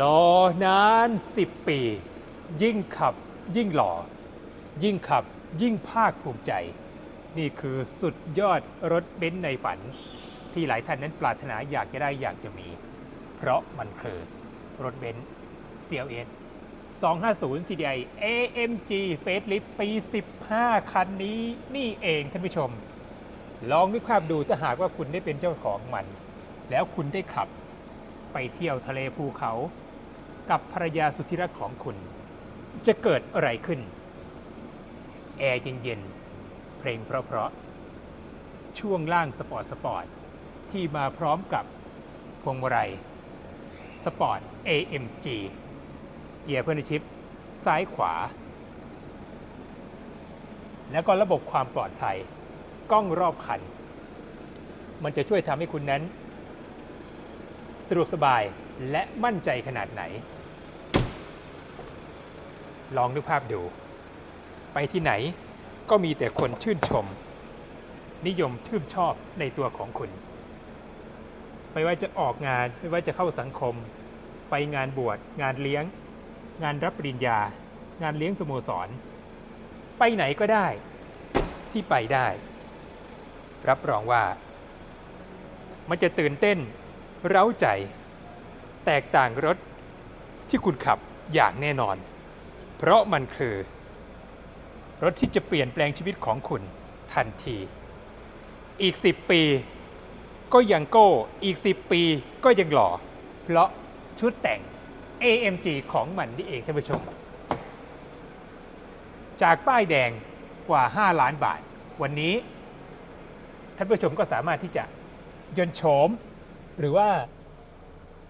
รอนานสิบปี ยิ่งขับยิ่งหล่อ ยิ่งขับยิ่งภาคภูมิใจ นี่คือสุดยอดรถเบนซ์ในฝัน ที่หลายท่านนั้นปรารถนาอยากจะได้อยากจะมี เพราะมันคือรถเบนซ์ CLS 250 CDI AMG Facelift ปี 15 คันนี้นี่เองท่านผู้ชม ลองนึกภาพดูถ้าหากว่าคุณได้เป็นเจ้าของมัน แล้วคุณได้ขับ ไปเที่ยวทะเลภูเขา กับภรรยาสุดที่รักของคุณ จะเกิดอะไรขึ้น แอร์เย็นๆ เพลงเพราะๆ ช่วงล่างสปอร์ตสปอร์ต ที่มาพร้อมกับพวงมาลัยสปอร์ต AMG เกียร์เพื่อนชิป ซ้ายขวา แล้วก็ระบบความปลอดภัย กล้องรอบคัน มันจะช่วยทำให้คุณนั้น สะดวกสบายและมั่นใจขนาดไหน ลองนึกภาพดู ไปที่ไหนก็มีแต่คนชื่นชม นิยมชื่นชอบในตัวของคุณ ไม่ว่าจะออกงานไม่ว่าจะเข้าสังคม ไปงานบวชงานเลี้ยง งานรับปริญญา งานเลี้ยงสโมสร ไปไหนก็ได้ ที่ไปได้ รับรองว่า มันจะตื่นเต้น เร้าใจ แตกต่างรถที่คุณขับอย่างแน่นอน เพราะมันคือ รถที่จะเปลี่ยนแปลงชีวิตของคุณทันที อีก 10 ปี ก็ยังโก้ อีก 10 ปีก็ยังหล่อ เพราะชุดแต่ง AMG ของมันนี่เองท่านผู้ชม จากป้ายแดงกว่า 5 ล้านบาท วันนี้ท่านผู้ชมก็สามารถที่จะยนโฉม หรือว่า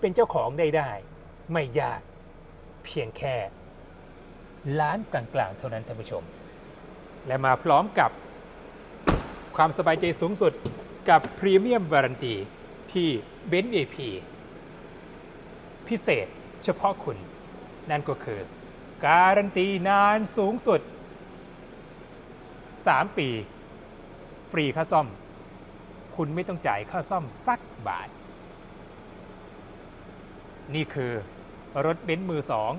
เป็นเจ้าของได้ได้ ไม่ยากเพียงแค่ ล้านกลางๆ เท่านั้นท่านผู้ชม และมาพร้อมกับความสบายใจสูงสุดกับพรีเมียมวารันตีที่เบน AP พิเศษเฉพาะคุณ นั่นก็คือ การันตีนานสูงสุด 3 ปี ฟรีค่าซ่อม คุณไม่ต้องจ่ายค่าซ่อมสักบาท นี่คือรถเบนซ์มือสอง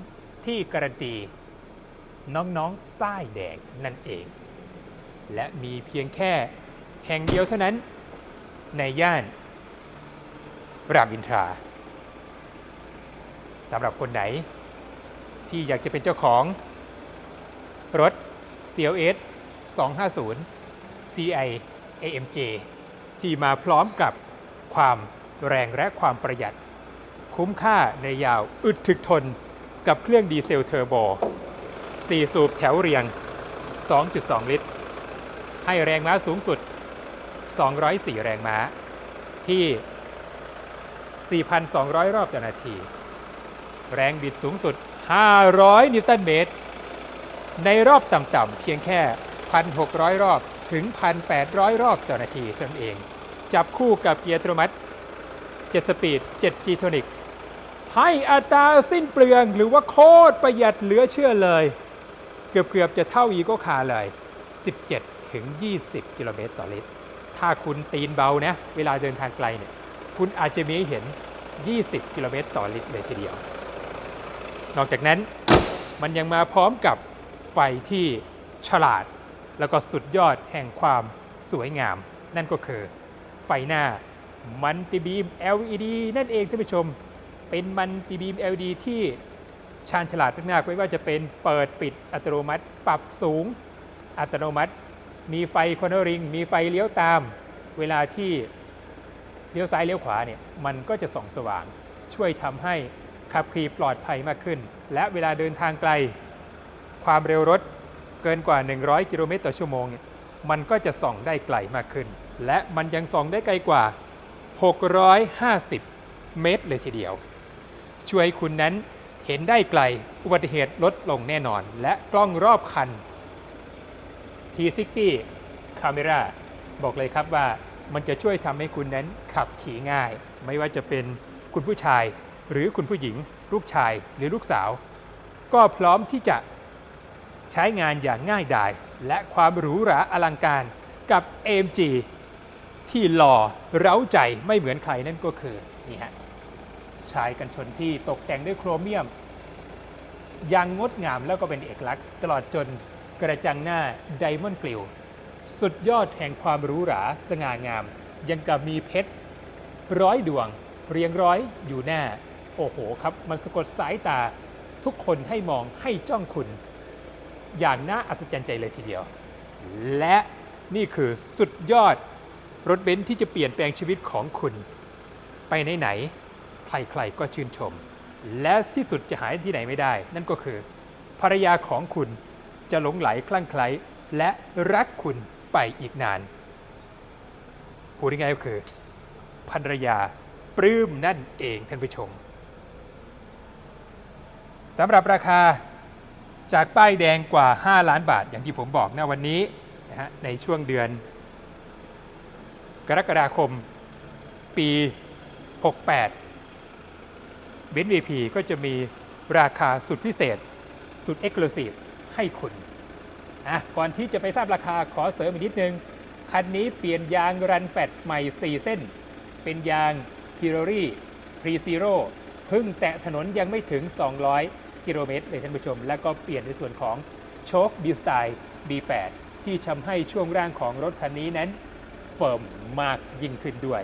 ที่การันตี น้องๆป้ายแดงนั่นเอง และมีเพียงแค่แห่งเดียวเท่านั้นในย่านรามอินทราสำหรับคนไหน ที่อยากจะเป็นเจ้าของ รถ CLS 250 CI AMJ ที่มาพร้อมกับความแรงและความประหยัด คุ้มค่าในยาวอึดถึกทนกับเครื่องดีเซลเทอร์โบ 4 สูบแถวเรียง 2.2 ลิตร ให้แรงม้าสูงสุด 204 แรงม้า ที่ 4,200 รอบต่อนาที แรงบิดสูงสุด 500 นิวตันเมตร ในรอบต่ำๆเพียงแค่ 1,600 รอบถึง 1,800 รอบต่อนาทีเท่านั้นเอง จับคู่กับเกียร์อัตโนมัติ 7 สปีด7 G Tonic ให้อัตราสิ้นเปลืองหรือว่าโคตรประหยัดเหลือเชื่อเลย เกือบๆจะเท่าอีโกคาเลย 17 ถึง 20 กิโลเมตรต่อลิตร ถ้าคุณตีนเบานะ เวลาเดินทางไกลเนี่ย คุณอาจจะมีเห็น 20 กิโลเมตรต่อลิตรเลยทีเดียว นอกจากนั้นมันยังมาพร้อมกับไฟที่ฉลาด แล้วก็สุดยอดแห่งความสวยงาม นั่นก็คือไฟหน้ามันติบีม LED นั่นเองท่านผู้ชม เป็นมันติบีม LED ที่ชาญฉลาดมากๆไม่ว่าจะเป็นเปิดปิดอัตโนมัติ ปรับสูงอัตโนมัติ มีไฟคอนเนอริงมีไฟเลี้ยวตาม เวลาที่เลี้ยวซ้ายเลี้ยวขวาเนี่ยมันก็จะส่องสว่าง ช่วยทำให้ขับขี่ปลอดภัยมากขึ้น และเวลาเดินทางไกล ความเร็วรถเกินกว่า 100 กิโลเมตรต่อชั่วโมงเนี่ยมันก็จะส่องได้ไกลมากขึ้น และมันยังส่องได้ไกลกว่า 650 เมตรเลยทีเดียว ช่วยให้คุณนั้นเห็นได้ไกลอุบัติเหตุลดลงแน่นอน และกล้องรอบคัน T60 Camera บอกเลยครับว่ามันจะช่วยทำให้คุณนั้นขับขี่ง่าย ไม่ว่าจะเป็นคุณผู้ชาย หรือคุณผู้หญิง ลูกชายหรือลูกสาว ก็พร้อมที่จะใช้งานอย่างง่ายดาย และความหรูหราอลังการกับ AMG ที่หล่อเร้าใจไม่เหมือนใครนั่นก็คือนี่ฮะ ชายกันชนที่ตกแต่งด้วยโครเมียมยังงดงามแล้วก็เป็นเอกลักษณ์ ตลอดจนกระจังหน้าไดมอนด์กลิว สุดยอดแห่งความหรูหราสง่างาม ยังกับมีเพชรร้อยดวง เรียงร้อยอยู่หน้า โอ้โหครับ มันสะกดสายตาทุกคนให้มองให้จ้องคุณ อย่างน่าอัศจรรย์ใจเลยทีเดียว และนี่คือสุดยอดรถเบนซ์ที่จะเปลี่ยนแปลงชีวิตของคุณ ไปไหนๆ ใครๆก็ชื่นชม และที่สุดจะหายที่ไหนไม่ได้ นั่นก็คือ ภรรยาของคุณจะหลงไหลคลั่งไคล้และรักคุณไปอีกนานพูดง่ายๆก็คือภรรยาปลื้มนั่นเองท่านผู้ชมสำหรับราคาจากป้ายแดงกว่า 5 ล้านบาท อย่างที่ผมบอกนะวันนี้นะฮะในช่วงเดือน กรกฎาคม ปี 68 เบนซ์ VP ก็จะมีราคาสุดพิเศษ สุดเอ็กซ์คลูซีฟให้คุณอะก่อนที่จะไปทราบราคาขอเสริมอีกนิดนึง คันนี้เปลี่ยนยางรันแฟตใหม่ 4 เส้น เป็นยางพิโรรี่พรีซีโร่เพิ่งแตะถนนยังไม่ถึง 200 กิโลเมตรเลยท่านผู้ชม แล้วก็เปลี่ยนในส่วนของโชคดีสไตล์ D8 ที่ทำให้ช่วงร่างของรถคันนี้นั้นเฟิร์มมากยิ่งขึ้นด้วย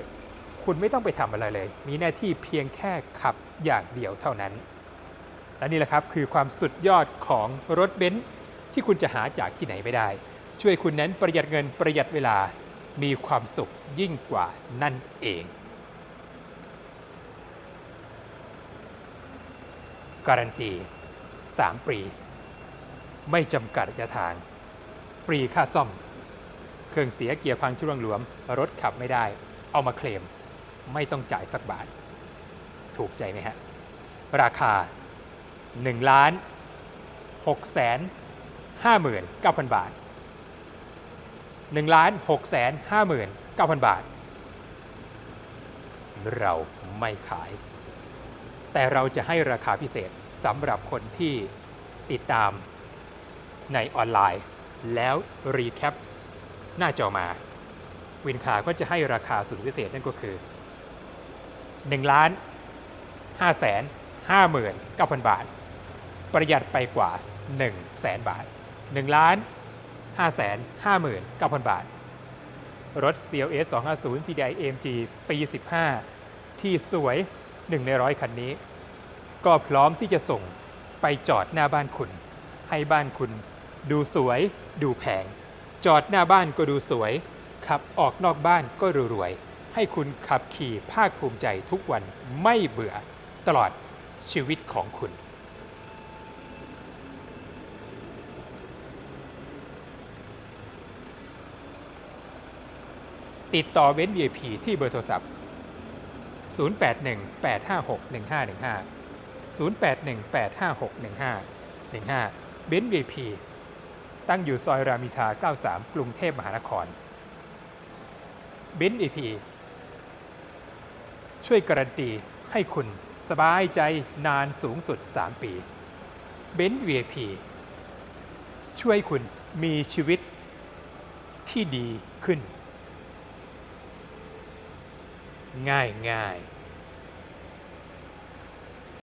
คุณไม่ต้องไปทำอะไรเลย มีหน้าที่เพียงแค่ขับ อย่างเดียวเท่านั้น และนี่แหละครับคือความสุดยอดของรถเบนซ์ที่คุณจะหาจากที่ไหนไม่ได้ ช่วยคุณนั้นประหยัดเงินประหยัดเวลามีความสุขยิ่งกว่านั่นเอง การันตี 3 ปี ไม่จำกัดระยะทาง ฟรีค่าซ่อม เครื่องเสียเกียร์พังช่วงหลวม รถขับไม่ได้ เอามาเคลม ไม่ต้องจ่ายสักบาท ถูกใจไหมฮะ ราคา1ล้าน6แสน5หมื่น9,000 บาท1ล้าน6แสน5หมื่น9,000 บาท เราไม่ขาย แต่เราจะให้ราคาพิเศษสำหรับคนที่ติดตามในออนไลน์ แล้วรีแคปหน้าจอมา วินคาก็จะให้ราคาสุดพิเศษนั่นก็คือ1ล้าน 5แสน5หมื่น9,000 บาท ประหยัดไปกว่า1แสนบาท1ล้าน5แสน5หมื่น9,000 บาท รถ CLS 250 CDI AMG ปี 15 ที่สวย 1 ในร้อยคันนี้ ก็พร้อมที่จะส่งไปจอดหน้าบ้านคุณ ให้บ้านคุณ ดูสวย ดูแพง จอดหน้าบ้านก็ดูสวย ขับออกนอกบ้านก็รวยๆให้คุณขับขี่ภาคภูมิใจทุกวันไม่เบื่อ ตลอดชีวิตของคุณ ติดต่อเว้น VIP ที่เบอร์โทรศัพท์ 081 856 1515 081 856 1515 เบนซ์ VIP ตั้งอยู่ซอยรามิทา 93 กรุงเทพมหานคร เบนซ์ VIP ช่วยการันตีให้คุณ สบายใจนานสูงสุด 3 ปี เบนซ์ VIP ช่วยคุณมีชีวิตที่ดีขึ้น ง่ายง่าย